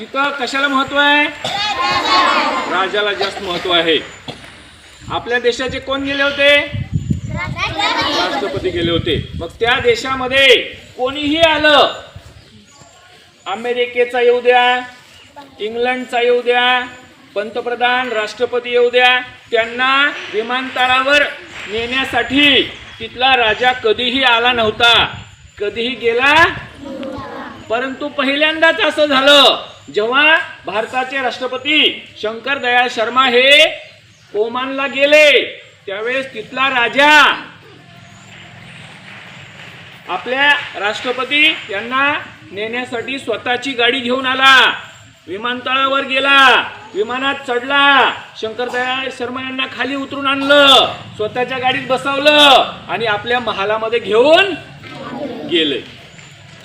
तिथं कशाला महत्त्व आहे? राजाला जास्त महत्त्व आहे. आपल्या देशाचे कोण गेले होते? राष्ट्रपती गेले होते. मग त्या देशामध्ये कोणीही आलं? अमेरिकेचा येऊ द्या इंग्लंडचा येऊ द्या पंतप्रधान राष्ट्रपती येऊ द्या त्यांना विमानतळावर नेण्यासाठी तिथला राजा कधीही आला नव्हता. कधीही गेला? परंतु पहिल्यांदाच असं झालं. जेव्हा भारताचे राष्ट्रपती शंकर दयाळ शर्मा हे ओमानला गेले त्यावेळेस तिथला राजा आपल्या राष्ट्रपती यांना नेण्यासाठी स्वतःची गाडी घेऊन आला विमानतळावर गेला विमानात चढला शंकर दयाळ शर्मा यांना खाली उतरून आणलं स्वतःच्या गाडीत बसवलं आणि आपल्या महालामध्ये घेऊन गेले.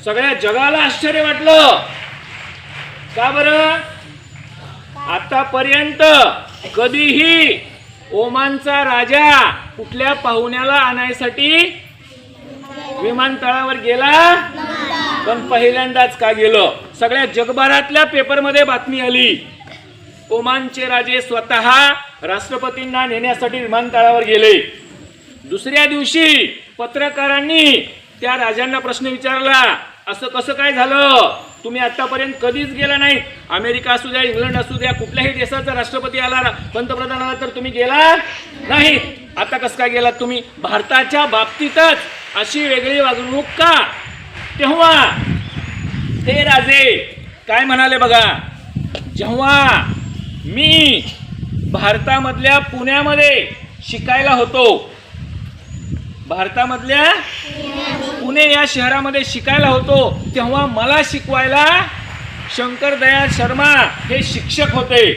सगळ्या जगाला आश्चर्य वाटलं. का बरं? आतापर्यंत कधीही ओमानचा राजा कुठल्या पाहुण्याला आणायसाठी विमानतळावर गेला? पण पहिल्यांदाच का गेलं? सगळ्या जगभरातल्या पेपरमध्ये बातमी आली. ओमानचे राजे स्वतः राष्ट्रपतींना नेण्यासाठी विमानतळावर गेले. दुसऱ्या दिवशी पत्रकारांनी त्या राजांना प्रश्न विचारला असं कसं काय झालं? तुम्ही आतापर्यंत कधीच गेला नाही. अमेरिका असू द्या इंग्लंड असू द्या कुठल्याही देशाचा राष्ट्रपती आला पंतप्रधान आला तर तुम्ही गेला? नाही. आता कसं काय गेलात तुम्ही? भारताच्या बाबतीतच अशी वेगळी वागणूक का? तेव्हा ते राजे काय म्हणाले बघा? जेव्हा मी भारतामधल्या पुण्यामध्ये शिकायला होतो भारतामधल्या पुणे या शहरामध्ये शिकायला होतो तेव्हा मला शिकवायला शंकर दयाळ शर्मा हे शिक्षक होते.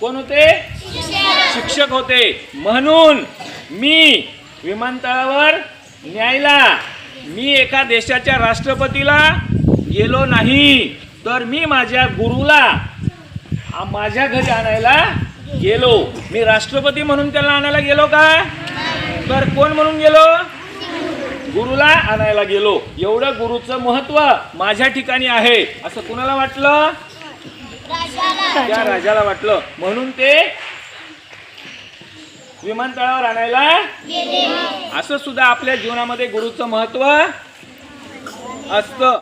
कोण होते? शिक्षक होते. म्हणून मी विमानतळावर न्यायला मी एका देशाच्या राष्ट्रपतीला गेलो नाही तर मी माझ्या गुरुला माझ्या घरी आणायला गेलो. मी राष्ट्रपती म्हणून त्याला आणायला गेलो का? तर कोण म्हणून गेलो? गुरुला आणायला गेलो. एवढं गुरुचं महत्त्व माझ्या ठिकाणी आहे. असं कुणाला वाटलं? त्या राजाला वाटलं. म्हणून ते विमानतळावर आणायला असं सुद्धा आपल्या जीवनामध्ये गुरुचं महत्त्व असतं.